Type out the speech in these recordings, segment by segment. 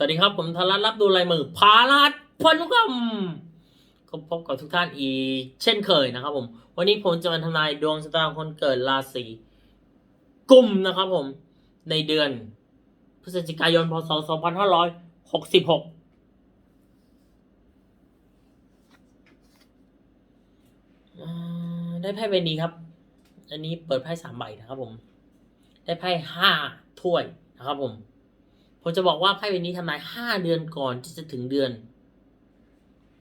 สวัสดีครับ ผมธนัทรับดูลายมือพาลัดพนุกรรมก็พบกับทุกท่านอีก เช่นเคยนะครับผม วันนี้ผมจะมาทำนายดวงชะตาคนเกิดราศีกุมนะครับผมในเดือน พฤศจิกายนพศ 2566 ได้ไพ่ใบนี้ครับ อันนี้เปิดไพ่สามใบนะครับผม ได้ไพ่ห้าถ้วยนะครับผม ผมจะบอกว่าไพ่ใบนี้ทำนายห้าเดือนก่อนที่จะถึงเดือน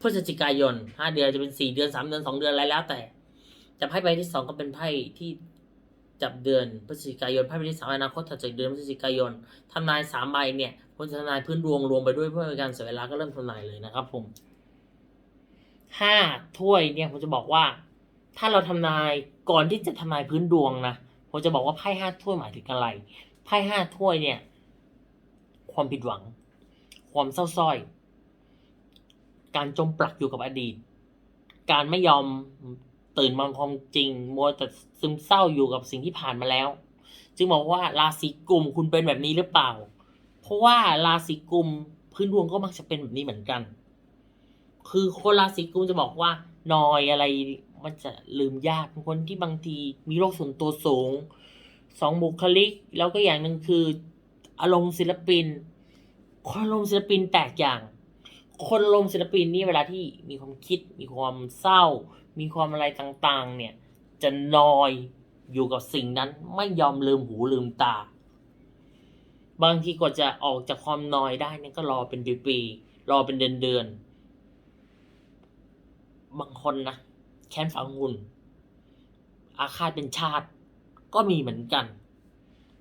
พฤศจิกายนห้าเดือนจะเป็นสี่เดือนสามเดือนสองเดือนอะไรแล้วแต่แต่ไพ่ใบที่สองก็เป็นไพ่ที่จับเดือนพฤศจิกายนไพ่ใบที่สามอนาคตถัดจากเดือนพฤศจิกายนทำนายสามใบเนี่ยผมจะทำนายพื้นดวงรวมไปด้วยเพื่อเป็นการเสียเวลาก็เริ่มทำนายเลยนะครับ ผมห้าถ้วยเนี่ยผมจะบอกว่า ถ้าเราทำนายก่อนที่จะทำนายพื้นดวงนะผมจะบอกว่าไพ่ห้าถ้วยหมายถึงอะไรไพ่ห้าถ้วยเนี่ย ความผิดหวัง ความเศร้าส้อย การจมปลักอยู่กับอดีต การไม่ยอมตื่นมองความจริง มัวแต่ซึมเศร้าอยู่กับสิ่งที่ผ่านมาแล้ว จึงบอกว่าราศีกุมคุณเป็นแบบนี้หรือเปล่า เพราะว่าราศีกุมพื้นดวงก็มักจะเป็นแบบนี้เหมือนกัน คือคนราศีกุมจะบอกว่านอยอะไรมันจะลืมยากเป็นคนที่บางทีมีโรคส่วนตัวสูงสองบุคลิก แล้วก็อย่างหนึ่งคือ อารมณ์ศิลปิน คนอารมณ์ศิลปินแตกอย่าง คนอารมณ์ศิลปินนี่เวลาที่มีความคิด มีความเศร้า มีความอะไรต่างๆ เนี่ย จะนอยอยู่กับสิ่งนั้นไม่ยอมลืมหูลืมตา บางทีกว่าจะออกจากความนอยได้นี่ก็รอเป็นปีๆรอเป็นเดือนๆบางคนนะแค้นฝังหุ่นอาฆาตเป็นชาติก็มีเหมือนกัน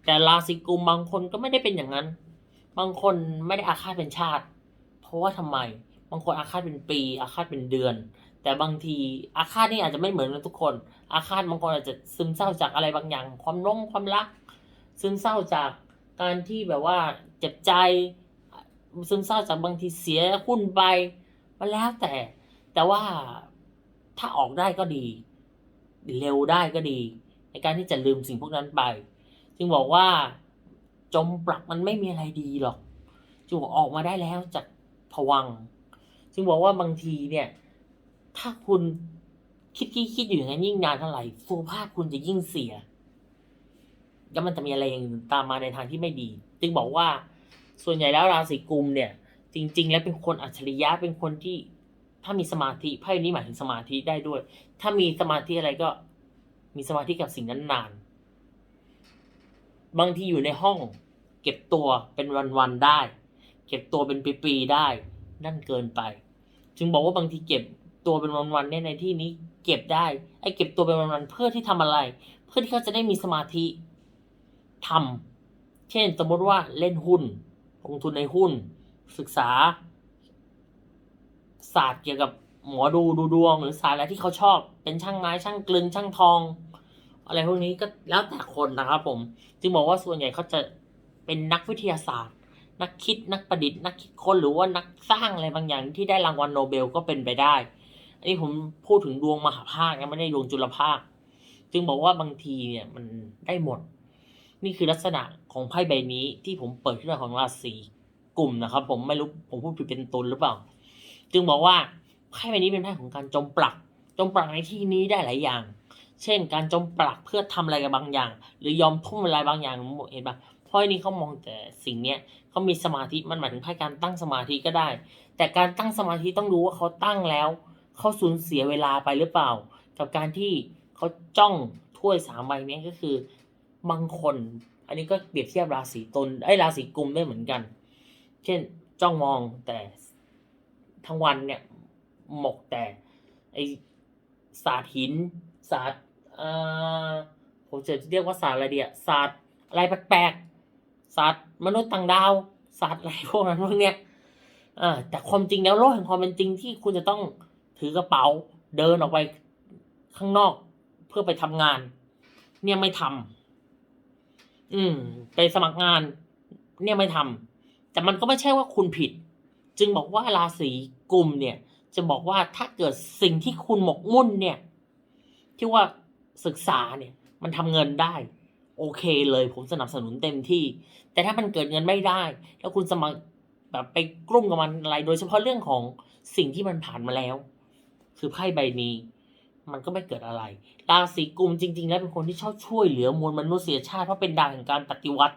แต่ราศีกุมบางคนก็ไม่ได้เป็นอย่างนั้น บางคนไม่ได้อาฆาตเป็นชาติ เพราะว่าทำไม บางคนอาฆาตเป็นปี อาฆาตเป็นเดือน แต่บางทีอาฆาตนี่อาจจะไม่เหมือนกันทุกคน อาฆาตบางคนอาจจะซึมเศร้าจากอะไรบางอย่าง ความลงความรัก ซึมเศร้าจากการที่แบบว่าเจ็บใจ ซึมเศร้าจากบางทีเสียหุ้นไปมันแล้วแต่ แต่ว่าถ้าออกได้ก็ดี เร็วได้ก็ดี ในการที่จะลืมสิ่งพวกนั้นไป จึงบอกว่าจมปลักมันไม่มีอะไรดีหรอกจึงบอกออกมาได้แล้วจากผวังจึงบอกว่าบางทีเนี่ย ถ้าคุณคิดคิดคิดอยู่อย่างนั้นยิ่งนานเท่าไหร่สุขภาพคุณจะยิ่งเสีย แล้วมันจะมีอะไรอย่างอื่นตามมาในทางที่ไม่ดี จึงบอกว่าส่วนใหญ่แล้วราศีกุมเนี่ย จริง ๆ แล้วเป็นคนอัจฉริยะเป็นคนที่ถ้ามีสมาธิไพ่นี้หมายถึงสมาธิได้ด้วย ถ้ามีสมาธิอะไรก็มีสมาธิกับสิ่งนั้นนาน บางทีอยู่ในห้อง เก็บตัวเป็นวันๆได้ เก็บตัวเป็นปีๆได้ นั่นเกินไป จึงบอกว่าบางทีเก็บตัวเป็นวันๆเนี่ยในที่นี้เก็บได้ไอ้เก็บตัวเป็นวันๆเพื่อที่ทำอะไร เพื่อที่เขาจะได้มีสมาธิทำเช่นสมมติว่าเล่นหุ้น ลงทุนในหุ้น ศึกษา ศาสตร์เกี่ยวกับหมอดูดูดวง หรือศาสตร์อะไรที่เขาชอบ เป็นช่างไม้ช่างกลึงช่างทอง อะไรพวกนี้ก็แล้วแต่คนนะครับผม จึงบอกว่าส่วนใหญ่เขาจะเป็นนักวิทยาศาสตร์ นักคิดนักประดิษฐ์ นักคิดค้นหรือว่านักสร้างอะไรบางอย่างที่ได้รางวัลโนเบลก็เป็นไปได้ อันนี้ผมพูดถึงดวงมหาภาคนะไม่ได้ดวงจุลภาค จึงบอกว่าบางทีเนี่ยมันได้หมด นี่คือลักษณะของไพ่ใบนี้ที่ผมเปิดขึ้นมาของราศีกลุ่มนะครับ ผมไม่รู้ผมพูดผิดเป็นตนหรือเปล่า จึงบอกว่าไพ่ใบนี้เป็นไพ่ของการจมปลัก จมปลักในที่นี้ได้หลายอย่าง เช่น การจมปลักเพื่อทำอะไรกับบางอย่าง หรือยอมทุ่มอะไรบางอย่างเห็นปะเพราะอันนี้เขามองแต่สิ่งเนี้ยเขามีสมาธิมันหมายถึงไพ่การตั้งสมาธิก็ได้ แต่การตั้งสมาธิต้องรู้ว่าเขาตั้งแล้วเขาสูญเสียเวลาไปหรือเปล่า กับการที่เขาจ้องถ้วยสามใบนี้ก็คือบางคน อันนี้ก็เปรียบเทียบราศีตนไอ้ราศีกุมได้เหมือนกัน เช่นจ้องมองแต่ทั้งวันเนี่ยหมกแต่ไอศาสตร์หินศาสตร์ ผมจะเรียกว่าศาสตร์อะไรเดียศาสตร์อะไรแปลกๆศาสตร์มนุษย์ต่างดาวศาสตร์อะไรพวกนั้นพวกเนี้ยอ่าแต่ความจริงแล้วโลกแห่งความเป็นจริงที่คุณจะต้องถือกระเป๋าเดินออกไปข้างนอกเพื่อไปทำงาน เนี่ยไม่ทำอืม ไปสมัครงาน เนี่ยไม่ทำแต่มันก็ไม่ใช่ว่าคุณผิด จึงบอกว่าราศีกลุ่มเนี่ย จะบอกว่าถ้าเกิดสิ่งที่คุณหมกมุ่นเนี่ยที่ว่า ศึกษาเนี่ยมันทำเงินได้ โอเคเลยผมสนับสนุนเต็มที่ แต่ถ้ามันเกิดเงินไม่ได้ แล้วคุณสมัครแบบไปกลุ้มกับมันอะไร โดยเฉพาะเรื่องของสิ่งที่มันผ่านมาแล้ว คือไพ่ใบนี้ มันก็ไม่เกิดอะไรราศีกุมจริง ๆ แล้วเป็นคนที่ชอบช่วยเหลือมวลมนุษยชาติเพราะเป็นดาวแห่งการปฏิวัติ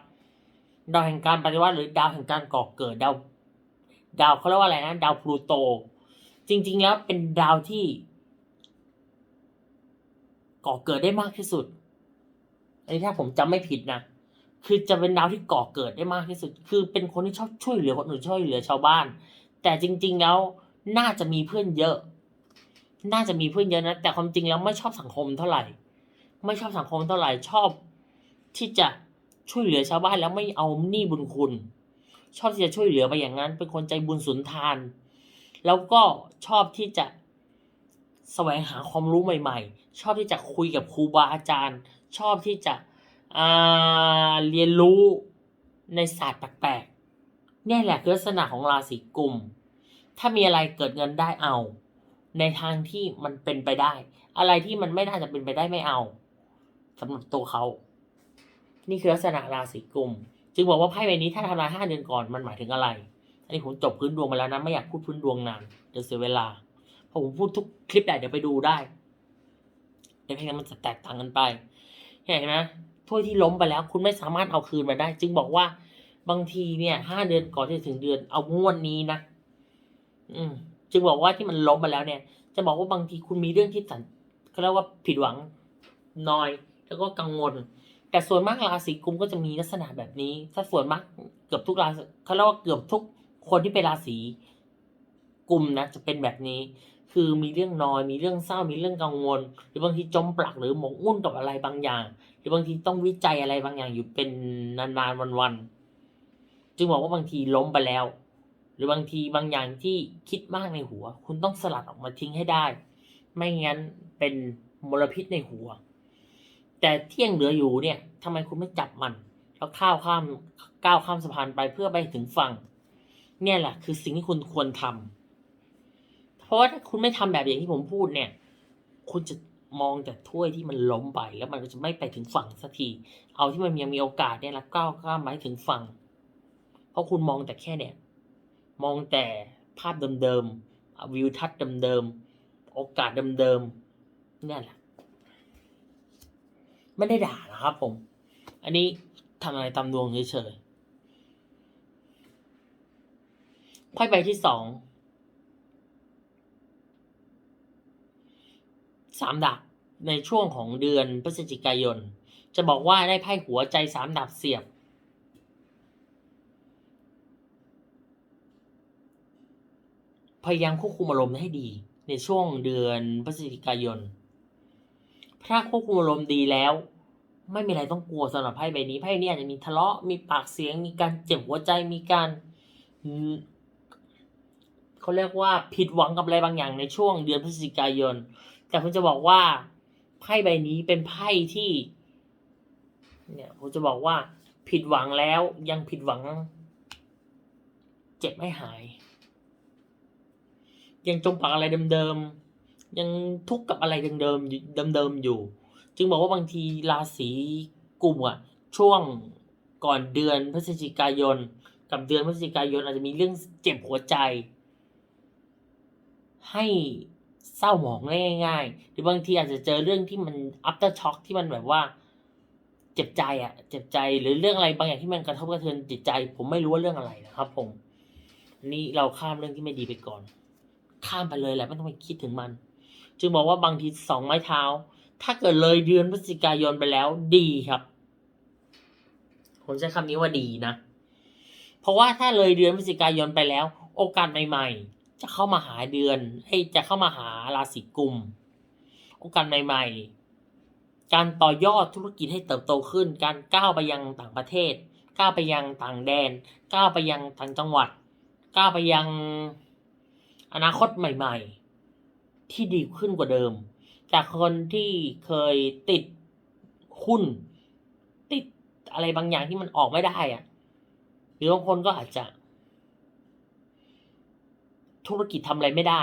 ดาวแห่งการปฏิวัติหรือดาวแห่งการก่อเกิดดาว ดาวเขาเรียกว่าอะไรนะดาวพลูโต จริง ๆ แล้วเป็นดาวที่ ก่อเกิดได้มากที่สุดอันนี้ถ้าผมจำไม่ผิดนะคือจะเป็นดาวที่ก่อเกิดได้มากที่สุด คือเป็นคนที่ชอบช่วยเหลือคนอื่นช่วยเหลือชาวบ้าน แต่จริง ๆแล้วน่าจะมีเพื่อนเยอะ น่าจะมีเพื่อนเยอะนะ แต่ความจริงแล้วไม่ชอบสังคมเท่าไหร่ ไม่ชอบสังคมเท่าไหร่ชอบ ที่จะช่วยเหลือชาวบ้านแล้วไม่เอาหนี้บุญคุณ ชอบที่จะช่วยเหลือไปอย่างนั้น เป็นคนใจบุญสุนทาน แล้วก็ชอบที่จะ แสวงหาความรู้ใหม่ ๆ ชอบที่จะคุยกับครูบาอาจารย์ ชอบที่จะอ่าเรียนรู้ในศาสตร์แปลกๆนี่แหละคือลักษณะของราศีกุม ถ้ามีอะไรเกิดเงินได้เอา ในทางที่มันเป็นไปได้ อะไรที่มันไม่น่าจะเป็นไปได้ไม่เอาสำหรับตัวเขา นี่คือลักษณะราศีกุม จึงบอกว่าไพ่ใบนี้ถ้าทำลายห้าเดือนก่อนมันหมายถึงอะไร อันนี้ผมจบพื้นดวงมาแล้วนะไม่อยากพูดพื้นดวงนานเดี๋ยวเสียเวลา ผมพูดทุกคลิปได้เดี๋ยวไปดูได้เดี๋ยวเพลงมันจะแตกต่างกันไปเห็นไหมถ้วยที่ล้มไปแล้ว คุณไม่สามารถเอาคืนมาได้ จึงบอกว่าบางทีเนี่ยห้าเดือนก่อนที่จะถึงเดือนเอางวดนนี้นะอืม จึงบอกว่าที่มันล้มมาแล้วเนี่ย จะบอกว่าบางทีคุณมีเรื่องที่สันเขาเรียกว่าผิดหวังน้อย แล้วก็กังวล แต่ส่วนมากราศีกุมก็จะมีลักษณะแบบนี้ ถ้าส่วนมากเกือบทุกราศีเขาเรียกว่าเกือบทุกคนที่เป็นราศีกุมนะจะเป็นแบบนี้ คือมีเรื่องนอยมีเรื่องเศร้ามีเรื่องกังวล หรือบางทีจมปลักหรือหมกมุ่นกับอะไรบางอย่าง หรือบางทีต้องวิจัยอะไรบางอย่างอยู่เป็นนานๆวันๆจึงบอกว่าบางทีล้มไปแล้ว หรือบางทีบางอย่างที่คิดมากในหัว คุณต้องสลัดออกมาทิ้งให้ได้ ไม่งั้นเป็นมลพิษในหัว แต่ที่ยังเหลืออยู่เนี่ยทำไมคุณไม่จับมันแล้วข้าวข้ามก้าวข้ามสะพานไปเพื่อไปถึงฝั่ง เนี่ยแหละคือสิ่งที่คุณควรทำเพ ราะว่าถ้าคุณไม่ทำแบบอย่างที่ผมพูดเนี่ย คุณจะมองแต่ถ้วยที่มันล้มไปแล้วมันก็จะไม่ไปถึงฝั่งสักที เอาที่มันยังมีโอกาสเนี่ยแล้วก้าวข้ามไปถึงฝั่ง เพราะคุณมองแต่แค่เนี่ย มองแต่ภาพเดิมๆ วิวทัศน์เดิมๆ โอกาสเดิมๆเนี่ยแหละ ไม่ได้ด่านะครับผม อันนี้ทำอะไรตามดวงเฉยๆไพ่ใบที่สอง สามดาบในช่วงของเดือนพฤศจิกายน จะบอกว่าได้ไพ่หัวใจสามดาบเสียบ พยายามควบคุมอารมณ์ให้ดี ในช่วงเดือนพฤศจิกายน ถ้าควบคุมอารมณ์ดีแล้ว ไม่มีอะไรต้องกลัวสำหรับไพ่ใบนี้ไพ่นี้อาจจะมีทะเลาะมีปากเสียง มีการเจ็บหัวใจมีการเขาเรียกว่าผิดหวังกับอะไรบางอย่างในช่วงเดือนพฤศจิกายน แต่ผมจะบอกว่าไพ่ใบนี้เป็นไพ่ที่ เนี่ยผมจะบอกว่า ผิดหวังแล้วยังผิดหวัง เจ็บไม่หาย ยังจมปักอะไรเดิมๆยังทุกข์กับอะไรเดิมๆเดิมๆอยู่ จึงบอกว่าบางทีราศีกลุ่มอะช่วงก่อนเดือนพฤศจิกายน กับเดือนพฤศจิกายนอาจจะมีเรื่องเจ็บหัวใจ ให้ เศร้าหมองง่ายๆ หรือบางทีอาจจะเจอเรื่องที่มัน after shock ที่มันแบบว่า เจ็บใจอะเจ็บใจหรือเรื่องอะไรบางอย่างที่มันกระทบกระเทือนจิตใจ ผมไม่รู้ว่าเรื่องอะไรนะครับ ผมนนี้เราข้ามเรื่องที่ไม่ดีไปก่อน ข้ามไปเลยแหละไม่ต้องไปคิดถึงมัน จึงบอกว่าบางทีสองไม้เท้า ถ้าเกิดเลยเดือนพฤศจิกายนไปแล้วดีครับผมใช้คำนี้ว่าดีนะ เพราะว่าถ้าเลยเดือนพฤศจิกายนไปแล้ว โอกาสใหม่ๆ จะเข้ามาหาเดือนให้จะเข้ามาหาราศีกุมโอกาสใหม่ ๆ การต่อยอดธุรกิจให้เติบโตขึ้น การก้าวไปยังต่างประเทศ ก้าวไปยังต่างแดน ก้าวไปยังต่างจังหวัด ก้าวไปยังอนาคตใหม่ ๆ ที่ดีขึ้นกว่าเดิม จากคนที่เคยติดหุ้น ติดอะไรบางอย่างที่มันออกไม่ได้อะหรือบางคนก็อาจจะ ธุรกิจทำอะไรไม่ได้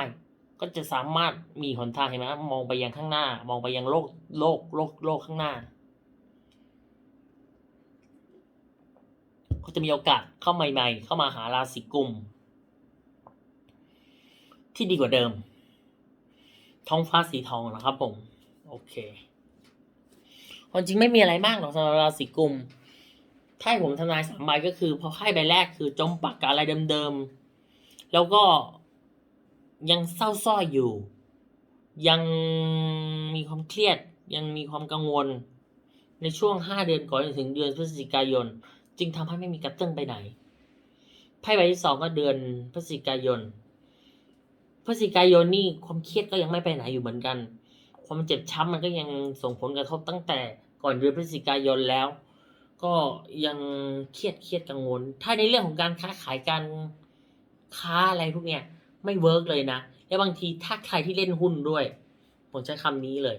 ก็จะสามารถมีหนทางเห็นไหมมองไปยังข้างหน้า มองไปยังโลกโลกโลกโลกข้างหน้าก็จะมีโอกาสเข้าใหม่ ๆ เข้ามาหาราศีกุมที่ดีกว่าเดิม ท้องฟ้าสีทองนะครับผม โอเคความจริงไม่มีอะไรมากหรอกสำหรับราศีกุมไพ่ผมทำนายสามใบก็คือพอไพ่ใบแรกคือจมปักกับอะไรเดิมๆ แล้วก็ ยังเศร้าส้อยอยู่ ยังมีความเครียด ยังมีความกังวล ในช่วงห้าเดือนก่อนถึงเดือนพฤศจิกายน จึงทำให้ไม่มีกระเตื้องไปไหนไพ่ใบที่สองก็เดือนพฤศจิกายนพฤศจิกายนนี่ความเครียดก็ยังไม่ไปไหนอยู่เหมือนกัน ความเจ็บช้ำมันก็ยังส่งผลกระทบตั้งแต่ก่อนเดือนพฤศจิกายนแล้ว ก็ยังเครียดเครียดกังวล ถ้าในเรื่องของการค้าขายการค้าอะไรพวกเนี้ย ไม่เวิร์กเลยนะ แล้วบางทีถ้าใครที่เล่นหุ้นด้วย ผมใช้คำนี้เลย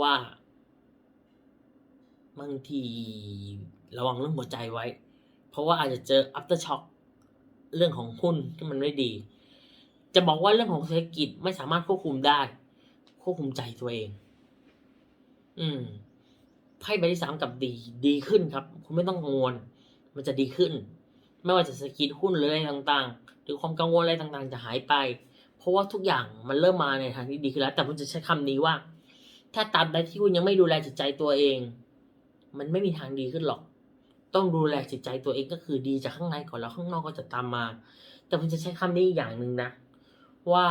ว่า บางทีระวังเรื่องหัวใจไว้ เพราะว่าอาจจะเจอ after shock เรื่องของหุ้นที่มันไม่ดี จะบอกว่าเรื่องของเศรษฐกิจไม่สามารถควบคุมได้ ควบคุมใจตัวเอง อืมไพ่ใบที่สามกับดีดีขึ้นครับ คุณไม่ต้องกังวล มันจะดีขึ้น ไม่ว่าจะเศรษฐกิจหุ้นหรืออะไรต่างๆ รือความกังวลอะไรต่างๆ จะหายไป เพราะว่าทุกอย่างมันเริ่มมาในทางที่ดีขึ้นแล้ว แต่ผมจะใช้คำนี้ว่า ถ้าตาบใดที่คุณยังไม่ดูแลจิตใจตัวเอง มันไม่มีทางดีขึ้นหรอก ต้องดูแลจิตใจตัวเองก็คือดีจากข้างในก่อนแล้วข้างนอกก็จะตามมา แต่ผมจะใช้คำนี้อีกอย่างหนึ่งนะ ว่า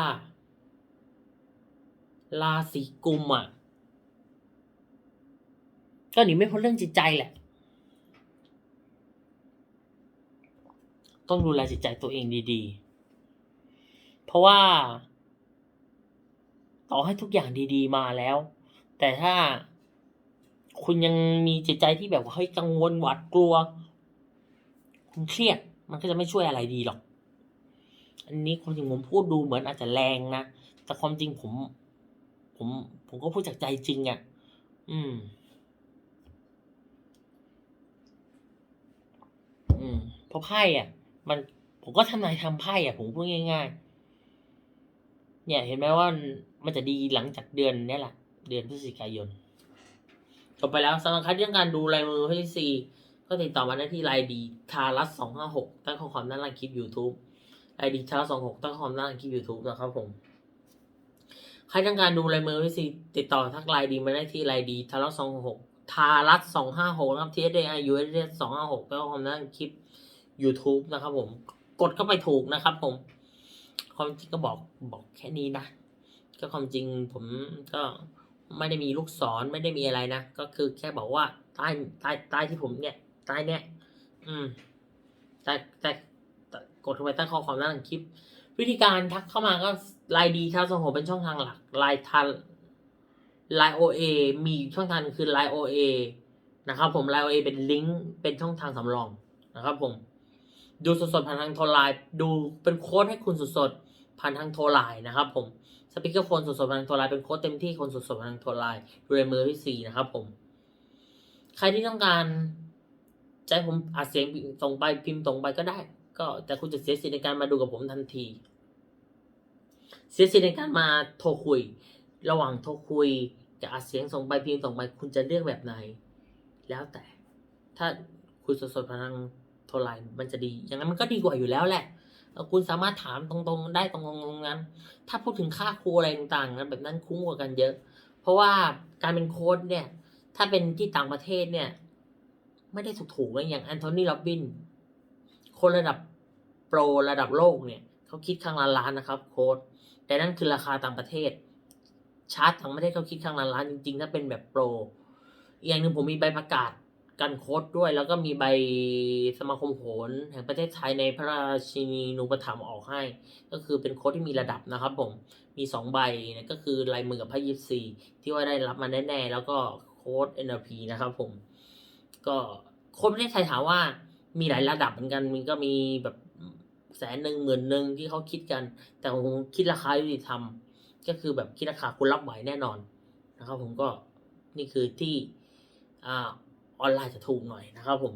ราศีกุมอะก็หนีไม่พ้นเรื่องจิตใจแหละ ต้องดูแลจิตใจตัวเองดีๆ เพราะว่า ต่อให้ทุกอย่างดีๆมาแล้ว แต่ถ้าคุณยังมีจิตใจที่แบบว่าเฮ้ยกังวลหวาดกลัว คุณเครียดมันก็จะไม่ช่วยอะไรดีหรอก อันนี้ความจริงผมพูดดูเหมือนอาจจะแรงนะ แต่ความจริงผม ผม ผมก็พูดจากใจจริงอะ่ะ อืม อืมเพราะไพ่อะ มันผมก็ทำนายทำไพ่อะผมพูดง่ายๆ เนี่ยเห็นไหมว่ามันจะดีหลังจากเดือนนี้แหละเดือนพฤศจิกายนจบไปแล้วสำหรับใครที่ต้องการดูลายมือให้ซีก็ติดต่อมาได้ที่ไลน์ดีทารัสสองห้าหกตั้งข้อความด้านล่างคลิป YouTube ไลน์ดีทารัสสองหกตั้งข้อความด้านล่างคลิป YouTube นะครับผมใครต้องการดูลายมือให้ซีติดต่อทักไลน์ดีมาได้ที่ไลน์ดีทารัสสองหกทารัสสองห้าหกนะครับ T S A I U S S สองห้าหกตั้งข้อความด้านล่างคลิป YouTube นะครับผมกดเข้าไปถูกนะครับผม ความจริงก็บอกบอกแค่นี้นะ ก็ความจริงผมก็ไม่ได้มีลูกศรไม่ได้มีอะไรนะ ก็คือแค่บอกว่าใต้ใต้ใต้ที่ผมเนี่ยใต้เนี่ย อืมใต้ใต้กดเข้าไปใต้ข้อความด้านหลังคลิป วิธีการทักเข้ามาก็ไลน์ดีครับสงหเป็นช่องทางหลักไลน์ทันไลน์โอเอมีช่องทางคือไลน์โอเอนะครับผมไลน์โอเอเป็นลิงก์เป็นช่องทางสำรองนะครับผม ดูสดๆผ่านทางโทรไลน์ดูเป็นโค้ดให้คุณสดๆผ่านทางโทรไลน์นะครับผมสปีกเกอร์โฟนสดๆผ่านทางโทรไลน์เป็นโค้ดเต็มที่คนสดๆผ่านทางโทรไลน์ดูในมือที่สี่นะครับผมใครที่ต้องการใจผมอัดเสียงส่งไปพิมพ์ส่งไปก็ได้ ก็แต่คุณจะเสียสิทธิ์ในการมาดูกับผมทันที เสียสิทธิ์ในการมาโทรคุย ระหว่างโทรคุยกับอัดเสียงส่งไปพิมพ์ส่งไปคุณจะเลือกแบบไหน แล้วแต่ถ้าคุยสดๆผ่านทาง โทรไลน์มันจะดี อย่างนั้นมันก็ดีกว่าอยู่แล้วแหละ คุณสามารถถามตรงๆ ได้ตรงๆนั้น ถ้าพูดถึงค่าครูอะไรต่างๆนั้นแบบนั้นคุ้มกว่ากันเยอะ เพราะว่าการเป็นโค้ดเนี่ย ถ้าเป็นที่ต่างประเทศเนี่ย ไม่ได้ถูกๆนะอย่างแอนโทนีโรบบิน คนระดับโปรระดับโลกเนี่ยเขาคิดครั้งละล้านนะครับโค้ดแต่นั่นคือราคาต่างประเทศ ชาร์ตต่างประเทศเขาคิดครั้งละล้านจริงๆถ้าเป็นแบบโปรอีกอย่างหนึ่งผมมีใบประกาศ การโค้ดด้วย แล้วก็มีใบสมาคมโหรแห่งประเทศไทยในพระราชินีนูปถัมภ์ออกให้ ก็คือเป็นโค้ดที่มีระดับนะครับผมมีสองใบนะก็คือลายมือกับไพ่ยิปซีที่ว่าได้รับมาแน่ๆ แล้วก็โค้ด NLP นะครับผม ก็โค้ดประเทศไทยถามว่ามีหลายระดับเหมือนกันมันก็มีแบบแสนหนึ่งหมื่นหนึ่งที่เขาคิดกัน แต่ผมคิดราคายุติธรรมก็คือแบบคิดราคาคุณรับไหวแน่นอนนะครับ ผมก็นี่คือที่อ่า ออนไลน์จะถูกหน่อยนะครับผม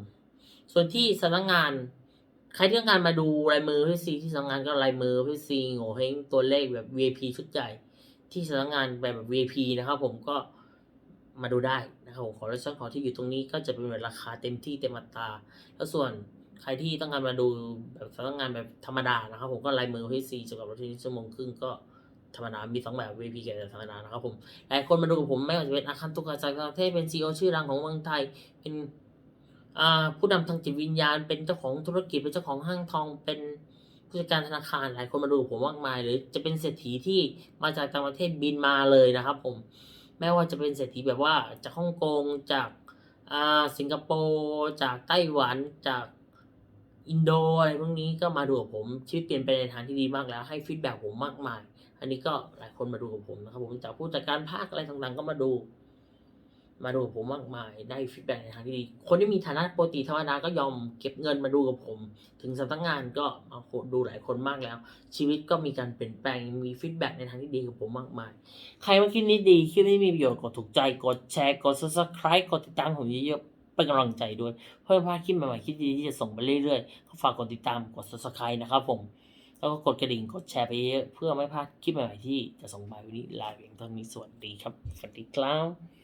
ส่วนที่สำนักงาน ใครที่ต้องการมาดูลายมือพี่ซีที่สำนักงานก็ลายมือพี่ซีโง่เฮงตัวเลขแบบ VIP ชุดใหญ่ที่สำนักงานแบบ VIP นะครับ ผมก็มาดูได้นะครับผมขอรับช่องขอที่อยู่ตรงนี้ก็จะเป็นแบบราคาเต็มที่เต็มอัตราแล้วส่วนใครที่ต้องการมาดูแบบสำนักงานแบบธรรมดานะครับ ผมก็ลายมือที่ซีจบกับรถที่ชั่วโมงครึ่งก็ ธรรมดา มีสองแบบ VP กับธรรมดานะครับผมหลายคนมาดูกับผมไม่ว่าจะเป็นอาคันตุกะจากประเทศเป็นซีอชื่อดังของเมืองไทย เป็นผู้นำทางจิตวิญญาณ เป็นเจ้าของธุรกิจ เป็นเจ้าของห้างทอง เป็นผู้จัดการธนาคาร หลายคนมาดูกับผมมากมาย หรือจะเป็นเศรษฐีที่มาจากต่างประเทศบินมาเลยนะครับ ผมไม่ว่าจะเป็นเศรษฐีแบบว่าจากฮ่องกง จากสิงคโปร์ จากไต้หวัน จากอินโดอะไรพวกนี้ก็มาดูกับผมชีวิตเปลี่ยนไปในทางที่ดีมากแล้วให้ฟีดแบ็กผมมากมาย อันนี้ก็หลายคนมาดูกับผมนะครับผมจากผู้จัดการภาคอะไรต่างๆ ก็มาดู มาดูกับผมมากมายได้ฟีดแบ็กในทางที่ดี คนที่มีฐานะปกติธรรมดาก็ยอมเก็บเงินมาดูกับผม ถึงสำนักงานก็มาดูหลายคนมากแล้ว ชีวิตก็มีการเปลี่ยนแปลงมีฟีดแบ็กในทางที่ดีกับผมมากมาย ใครว่าคลิปนี้ดีคลิปนี้มีประโยชน์กดถูกใจกดแชร์กด subscribe กดติดตามผมเยอะๆเป็นกำลังใจด้วย เพื่อพลาดคลิปใหม่ๆคลิปดีๆที่จะส่งไปเรื่อยๆ ก็ฝากกดติดตามกด subscribe นะครับผม แล้วก็กดกระดิ่งกดแชร์ไปเยอะเพื่อไม่พลาดคลิปใหม่ๆที่จะส่งไปวันนี้ลาไปเพียงเท่านี้สวัสดีครับสวัสดีครับ